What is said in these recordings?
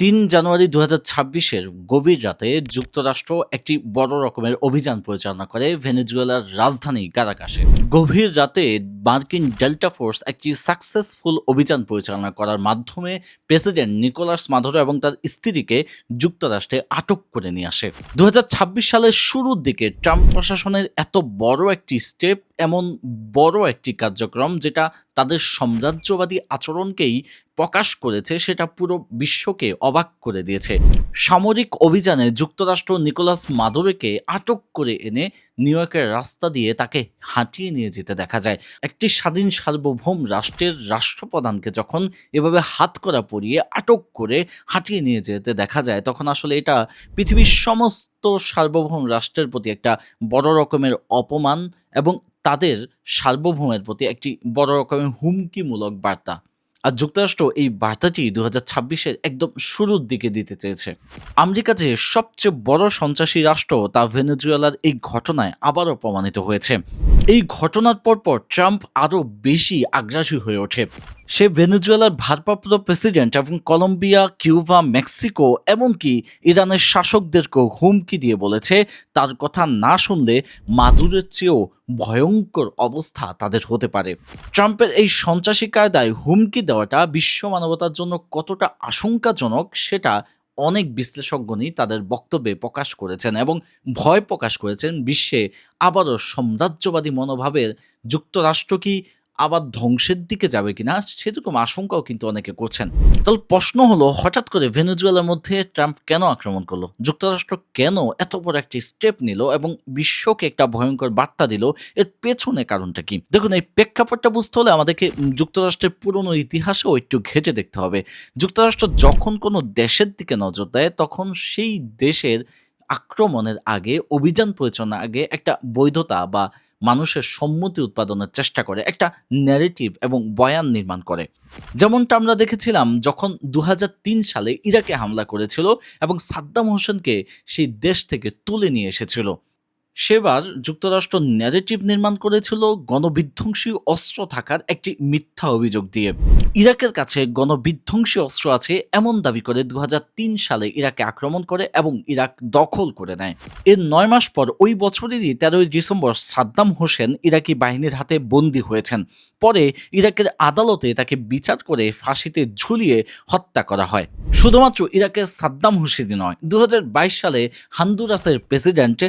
তিন জানুয়ারি দু হাজার গভীর রাতে যুক্তরাষ্ট্র একটি বড় রকমের অভিযান পরিচালনা করে, ভেনেজুয়েলার রাজধানী কারাকাশে গভীর রাতে মার্কিন ডেল্টা ফোর্স একটি সাকসেসফুল অভিযান পরিচালনা করার মাধ্যমে প্রেসিডেন্ট নিকোলাস মাধুরো এবং তার স্ত্রীকে যুক্তরাষ্ট্রে আটক করে নিয়ে আসে। দু হাজার ছাব্বিশ সালের শুরুর দিকে ট্রাম্প প্রশাসনের এত বড় একটি স্টেপ, এমন বড় একটি কার্যক্রম যেটা তাদের সাম্রাজ্যবাদী আচরণকেই প্রকাশ করেছে, সেটা পুরো বিশ্বকে অবাক করে দিয়েছে। সামরিক অভিযানে যুক্তরাষ্ট্র নিকোলাস মাদুরোকে আটক করে এনে নিউ রাস্তা দিয়ে তাকে হাঁটিয়ে নিয়ে যেতে দেখা যায়। একটি স্বাধীন সার্বভৌম রাষ্ট্রের রাষ্ট্রপ্রধানকে যখন এভাবে হাত করা পরিয়ে আটক করে হাঁটিয়ে নিয়ে যেতে দেখা যায়, তখন আসলে এটা পৃথিবীর সমস্ত সার্বভৌম রাষ্ট্রের প্রতি একটা বড় রকমের অপমান এবং তাদের সার্বভৌমের প্রতি একটি বড় রকমের হুমকিমূলক বার্তা। আর যুক্তরাষ্ট্র এই বার্তাটি দু হাজার ছাব্বিশের একদম শুরুর দিকে দিতে চেয়েছে। আমেরিকা যে সবচেয়ে বড় সন্ত্রাসী রাষ্ট্র, তা ভেনেজুয়েলার এই ঘটনায় আবারও প্রমাণিত হয়েছে। এই ঘটনার পরপর ট্রাম্প আরও বেশি আগ্রাসী হয়ে ওঠে। সে ভেনেজুয়েলার ভারপ্রাপ্ত প্রেসিডেন্ট এবং কলম্বিয়া, কিউবা, মেক্সিকো, এমনকি ইরানের শাসকদেরকেও হুমকি দিয়ে বলেছে, তার কথা না শুনলে মাদুরের চেয়েও ভয়ঙ্কর অবস্থা তাদের হতে পারে। ট্রাম্পের এই সন্ত্রাসী কায়দায় হুমকি দেওয়াটা বিশ্ব মানবতার জন্য কতটা আশঙ্কাজনক সেটা অনেক বিশ্লেষকগণই তাদের বক্তব্যে প্রকাশ করেছেন এবং ভয় প্রকাশ করেছেন বিশ্বে আবারও সাম্রাজ্যবাদী মনোভাবের যুক্তরাষ্ট্র কি আবার ধ্বংসের দিকে যাবে কিনা সেরকম আশঙ্কাও কিন্তু অনেকে করছেন। তাহলে প্রশ্ন হলো, হঠাৎ করে ভেনেজুয়েলার মধ্যে ট্রাম্প কেন আক্রমণ করল? যুক্তরাষ্ট্র কেন এত বড় একটি স্টেপ নিল এবং বিশ্বকে একটা ভয়ঙ্কর বার্তা দিল? এর পেছনে কারণটা কি? দেখুন, এই প্রেক্ষাপটটা বুঝতে হলে আমাদেরকে যুক্তরাষ্ট্রের পুরনো ইতিহাসেও একটু ঘেটে দেখতে হবে। যুক্তরাষ্ট্র যখন কোনো দেশের দিকে নজর দেয়, তখন সেই দেশের আক্রমণের আগে, অভিযান পরিচালনার আগে একটা বৈধতা বা মানুষের সম্মতি উৎপাদনের চেষ্টা করে, একটা ন্যারেটিভ এবং বয়ান নির্মাণ করে। যেমনটা আমরা দেখেছিলাম যখন দু হাজার তিন সালে ইরাকে হামলা করেছিল এবং সাদ্দাম হোসেনকে সেই দেশ থেকে তুলে নিয়ে এসেছিল। সেবার যুক্তরাষ্ট্র ন্যারেটিভ নির্মাণ করেছিল গণবিধ্বংসী অস্ত্র থাকার একটি মিথ্যা অভিযোগ দিয়ে। ইরাকের কাছে গণবিধ্বংসী অস্ত্র আছে এমন দাবি করে দু হাজার তিন সালে ইরাকে আক্রমণ করে এবং ইরাক দখল করে নেয়। এর নয় মাস পর ওই বছরেরই তেরোই ডিসেম্বর সাদ্দাম হোসেন ইরাকি বাহিনীর হাতে বন্দী হয়েছেন। পরে ইরাকের আদালতে তাকে বিচার করে ফাঁসিতে ঝুলিয়ে হত্যা করা হয়। শুধুমাত্র ইরাকের সাদ্দাম হোসেনই নয় দু সালে হান্দুরাসের প্রেসিডেন্ট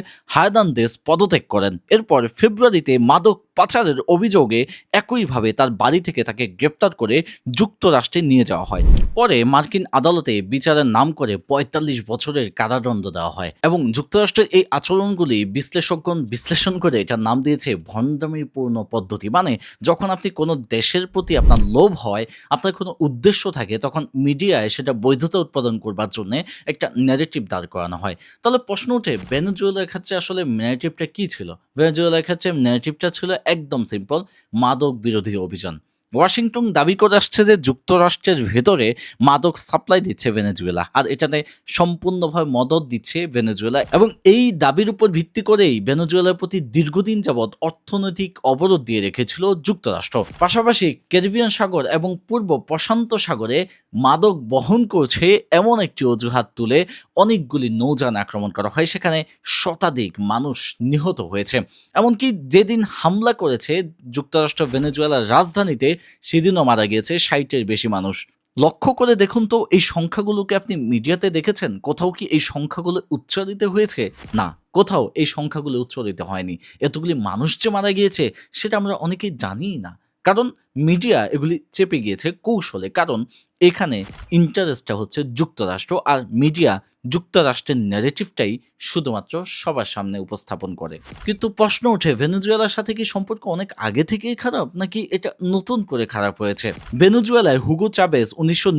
হায়দান্দেস পদত্যাগ করেন। এরপর ফেব্রুয়ারিতে মাদক পাচারের অভিযোগে একইভাবে তার বাড়ি থেকে তাকে গ্রেপ্তার করে যুক্তরাষ্ট্রে নিয়ে যাওয়া হয়। পরে মার্কিন আদালতে বিচারের নাম করে পঁয়তাল্লিশ বছরের কারাদণ্ড দেওয়া হয় এবং যুক্তরাষ্ট্রের এই আচরণগুলি বিশ্লেষকগণ বিশ্লেষণ করে এটার নাম দিয়েছে ভণ্ডামিপূর্ণ পদ্ধতি। মানে যখন আপনি কোনো দেশের প্রতি আপনার লোভ হয়, আপনার কোনো উদ্দেশ্য থাকে, তখন মিডিয়ায় সেটা বৈধতা উৎপাদন করবার জন্য একটা ন্যারেটিভ দাঁড় করানো হয়। তাহলে প্রশ্ন ওঠে, ভেনেজুয়েলার ক্ষেত্রে আসলে ন্যারেটিভটা কী ছিল? ভেনেজুয়েলার ক্ষেত্রে ন্যারেটিভটা ছিল একদম সিম্পল মাদক বিরোধী অভিযান। ওয়াশিংটন দাবি করে আসছে যে যুক্তরাষ্ট্রের ভেতরে মাদক সাপ্লাই দিচ্ছে ভেনেজুয়েলা আর এটাতে সম্পূর্ণভাবে মদত দিচ্ছে ভেনেজুয়েলা এবং এই দাবির উপর ভিত্তি করেই ভেনেজুয়েলার প্রতি দীর্ঘদিন যাবৎ অর্থনৈতিক অবরোধ দিয়ে রেখেছিল যুক্তরাষ্ট্র। পাশাপাশি ক্যারিবিয়ান সাগর এবং পূর্ব প্রশান্ত সাগরে মাদক বহন করছে এমন একটি অজুহাত তুলে অনেকগুলি নৌযান আক্রমণ করা হয়, সেখানে শতাধিক মানুষ নিহত হয়েছে। এমনকি যেদিন হামলা করেছে যুক্তরাষ্ট্র ভেনেজুয়েলার রাজধানীতে সেদিনও মারা গিয়েছে ষাটের বেশি মানুষ। লক্ষ্য করে দেখুন তো, এই সংখ্যাগুলোকে আপনি মিডিয়াতে দেখেছেন? কোথাও কি এই সংখ্যাগুলো উচ্চারিত হয়েছে? না, কোথাও এই সংখ্যাগুলো উচ্চারিত হয়নি। এতগুলি মানুষ যে মারা গিয়েছে, সেটা আমরা অনেকেই জানিই না। কারণ মিডিয়া এগুলি চেপে গিয়েছে কৌশলে। কারণ এখানে ইন্টারেস্টটা হচ্ছে যুক্তরাষ্ট্র আর মিডিয়া যুক্তরাষ্ট্রের ন্যারেটিভটাই শুধুমাত্র সবার সামনে উপস্থাপন করে। কিন্তু প্রশ্ন ওঠে, ভেনেজুয়েলার সাথে কি সম্পর্ক অনেক আগে থেকেই খারাপ? নাকি এটা নতুন করে খারাপ হয়েছে? ভেনেজুয়েলায় হুগো চাবেজ উনিশশো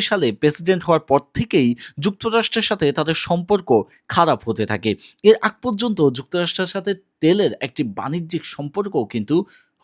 সালে প্রেসিডেন্ট হওয়ার পর থেকেই যুক্তরাষ্ট্রের সাথে তাদের সম্পর্ক খারাপ হতে থাকে। এর আগ পর্যন্ত যুক্তরাষ্ট্রের সাথে তেলের একটি বাণিজ্যিক সম্পর্কও কিন্তু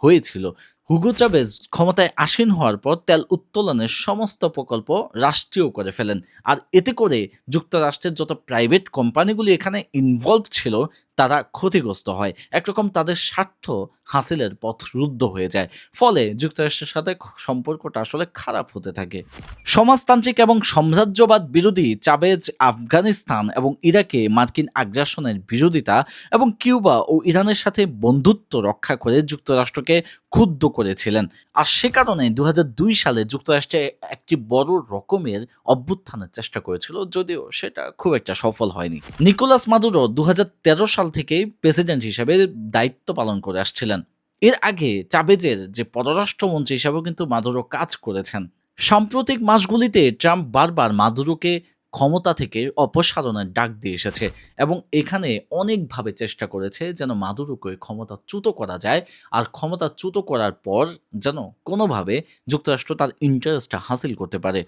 হয়েছিল। হুগো চাবেজ ক্ষমতায় আসীন হওয়ার পর তেল উত্তোলনের সমস্ত প্রকল্প রাষ্ট্রীয় করে ফেলেন। আর এতে করে যুক্তরাষ্ট্রের যত প্রাইভেট কোম্পানিগুলি এখানে ইনভলভ ছিল, তারা ক্ষতিগ্রস্ত হয়। একরকম তাদের স্বার্থ হাসিলের পথ রুদ্ধ হয়ে যায়। ফলে যুক্তরাষ্ট্রের সাথে সম্পর্কটা আসলে খারাপ হতে থাকে। সমাজতান্ত্রিক এবং সাম্রাজ্যবাদ বিরোধী চাবেজ আফগানিস্তান এবং ইরাকে মার্কিন আগ্রাসনের বিরোধিতা এবং কিউবা ও ইরানের সাথে বন্ধুত্ব রক্ষা করে যুক্তরাষ্ট্রকে ক্ষুব্ধ করেছিলেন। আর সে কারণে দুহাজার দুই সালে যুক্তরাষ্ট্রে একটি বড় রকমের অভ্যুত্থানের চেষ্টা করেছিল, যদিও সেটা খুব একটা সফল হয়নি। নিকোলাস মাদুরো দু হাজার তেরো সাল থেকে প্রেসিডেন্ট হিসেবে দায়িত্ব পালন করে আসছিলেন। এর আগে চাবেজের যে পররাষ্ট্রমন্ত্রী হিসাবেও কিন্তু মাদুরো কাজ করেছেন। সাম্প্রতিক মাসগুলিতে ট্রাম্প বারবার মাদুরোকে ক্ষমতা থেকে অপসারণের ডাক দিয়ে এসেছে এবং এখানে অনেকভাবে চেষ্টা করেছে যেন মাদুরোকে ক্ষমতাচ্যুত করা যায় আর ক্ষমতাচ্যুত করার পর যেন কোনোভাবে যুক্তরাষ্ট্র তার ইন্টারেস্টটা হাসিল করতে পারে।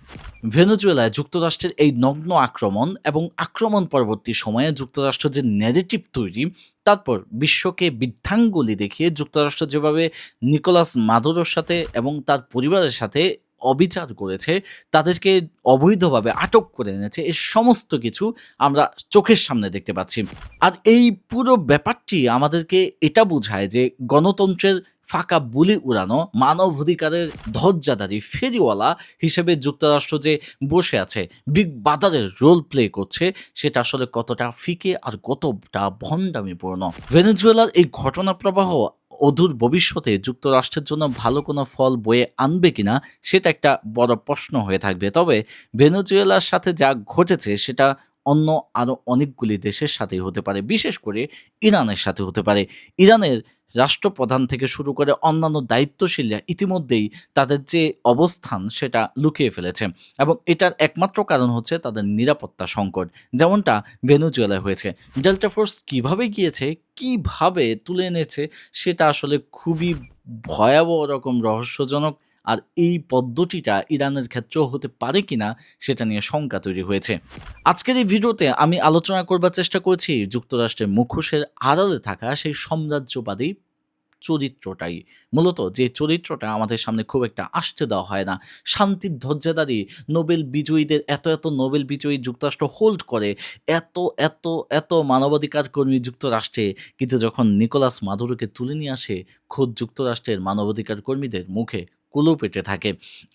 ভেনেজুয়েলায় যুক্তরাষ্ট্রের এই নগ্ন আক্রমণ এবং আক্রমণ পরবর্তী সময়ে যুক্তরাষ্ট্র যে ন্যারেটিভ তৈরি, তারপর বিশ্বকে বৃদ্ধাঙ্গুলি দেখিয়ে যুক্তরাষ্ট্র যেভাবে নিকোলাস মাদুরোর সাথে এবং তার পরিবারের সাথে অবিচার করেছে, তাদেরকে অবৈধভাবে আটক করে এনেছে এই সমস্ত কিছু আমরা চোখের সামনে দেখতে পাচ্ছি। আর এই পুরো ব্যাপারটি আমাদেরকে এটা বোঝায় যে গণতন্ত্রের ফাঁকা বুলি উড়ানো, মানব অধিকারের ধৈর্যাদারি ফেরিওয়ালা হিসেবে যুক্তরাষ্ট্র যে বসে আছে, বিগ বাদারের রোল প্লে করছে, সেটা আসলে কতটা ফিকে আর কতটা ভণ্ডামিপূর্ণ। ভেনেজুয়েলার এই ঘটনা প্রবাহ অদূর ভবিষ্যতে যুক্তরাষ্ট্রের জন্য ভালো কোনো ফল বয়ে আনবে কিনা, সেটা একটা বড় প্রশ্ন হয়ে থাকবে। তবে ভেনেজুয়েলার সাথে যা ঘটেছে, সেটা অন্য আরও অনেকগুলি দেশের সাথেই হতে পারে, বিশেষ করে ইরানের সাথে হতে পারে। ইরানের রাষ্ট্রপ্রধান থেকে শুরু করে অন্যান্য দায়িত্বশীলরা ইতিমধ্যেই তাদের যে অবস্থান সেটা লুকিয়ে ফেলেছে এবং এটার একমাত্র কারণ হচ্ছে তাদের নিরাপত্তা সংকট, যেমনটা ভেনুজুয়েলায় হয়েছে। ডেল্টা ফোর্স কীভাবে গিয়েছে, কীভাবে তুলে এনেছে, সেটা আসলে খুবই ভয়াবহ রকম রহস্যজনক আর এই পদ্ধতিটা ইরানের ক্ষেত্রেও হতে পারে কিনা সেটা নিয়ে শঙ্কা তৈরি হয়েছে। আজকের এই ভিডিওতে আমি আলোচনা করবার চেষ্টা করেছি যুক্তরাষ্ট্রের মুখোশের আড়ালে থাকা সেই সাম্রাজ্যবাদী চরিত্রটাই। মূলত যে চরিত্রটা আমাদের সামনে খুব একটা আসতে দেওয়া হয় না। শান্তির ধৈর্যদারি নোবেল বিজয়ীদের এত এত নোবেল বিজয়ী যুক্তরাষ্ট্র হোল্ড করে, এত এত এত মানবাধিকার কর্মী যুক্তরাষ্ট্রে। কিন্তু যখন নিকোলাস মাদুরোকে তুলে নিয়ে আসে, খোদ যুক্তরাষ্ট্রের মানবাধিকার কর্মীদের মুখে কুলো পেটে থাকে।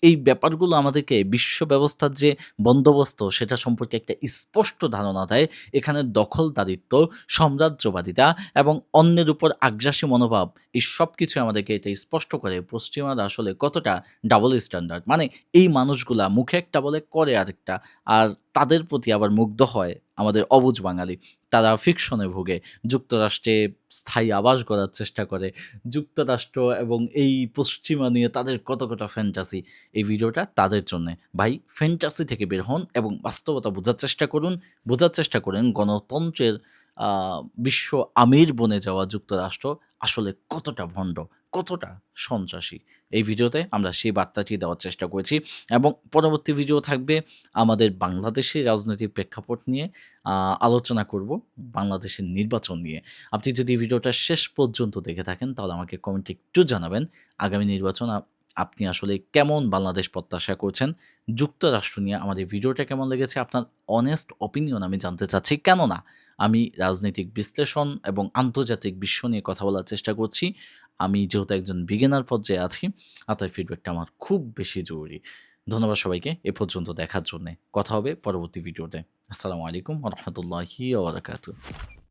এই ব্যাপারগুলো আমাদেরকে বিশ্ব ব্যবস্থার যে বন্দোবস্ত, সেটা সম্পর্কে একটা স্পষ্ট ধারণা দেয়। এখানে দখলদারিত্ব সাম্রাজ্যবাদিতা এবং অন্যের উপর আগ্রাসী মনোভাব, এই সব কিছু আমাদেরকে এটা স্পষ্ট করে পশ্চিমারা আসলে কতটা ডাবল স্ট্যান্ডার্ড মানে এই মানুষগুলা মুখে একটা বলে করে আরেকটা, আর তাদের প্রতি আবার মুগ্ধ হয়। আমাদের অবুজ বাঙালি। তারা ফিকশনে ভোগে, যুক্তরাষ্ট্রে স্থায়ী আবাস গড়ার চেষ্টা করে, যুক্তরাষ্ট্র এবং এই পশ্চিমা নিয়ে তাদের কত কত ফ্যান্টাসি এই ভিডিওটা তাদের জন্যে। ভাই ফ্যান্টাসি থেকে বের হন এবং বাস্তবতা বোঝার চেষ্টা করুন। বোঝার চেষ্টা করেন গণতন্ত্রের বিশ্ব আমির বনে যাওয়া যুক্তরাষ্ট্র আসলে কতটা ভণ্ড। কতটা সন্ত্রাসী? এই ভিডিওতে আমরা সেই বার্তাটি দেওয়ার চেষ্টা করেছি এবং পরবর্তী ভিডিও থাকবে আমাদের বাংলাদেশের রাজনৈতিক প্রেক্ষাপট নিয়ে আলোচনা করব বাংলাদেশের নির্বাচন নিয়ে। আপনি যদি ভিডিওটা শেষ পর্যন্ত দেখে থাকেন, তাহলে আমাকে কমেন্টে একটু জানাবেন আগামী নির্বাচন আপনি আসলে কেমন বাংলাদেশ প্রত্যাশা করছেন, যুক্তরাষ্ট্র নিয়ে আমাদের ভিডিওটা কেমন লেগেছে, আপনার অনেস্ট অপিনিয়ন আমি জানতে চাচ্ছি, কেননা আমি রাজনৈতিক বিশ্লেষণ এবং আন্তর্জাতিক বিশ্ব নিয়ে কথা বলার চেষ্টা করছি। আমি যেহেতু একজন বিজ্ঞানার পর্যায়ে আছি তাই ফিডব্যাকটা আমার খুব বেশি জরুরি। ধন্যবাদ সবাইকে, এ পর্যন্ত দেখার জন্যে। কথা হবে পরবর্তী ভিডিওতে আসসালামু আলাইকুম রহমতুল্লাহি ওবরাকাতু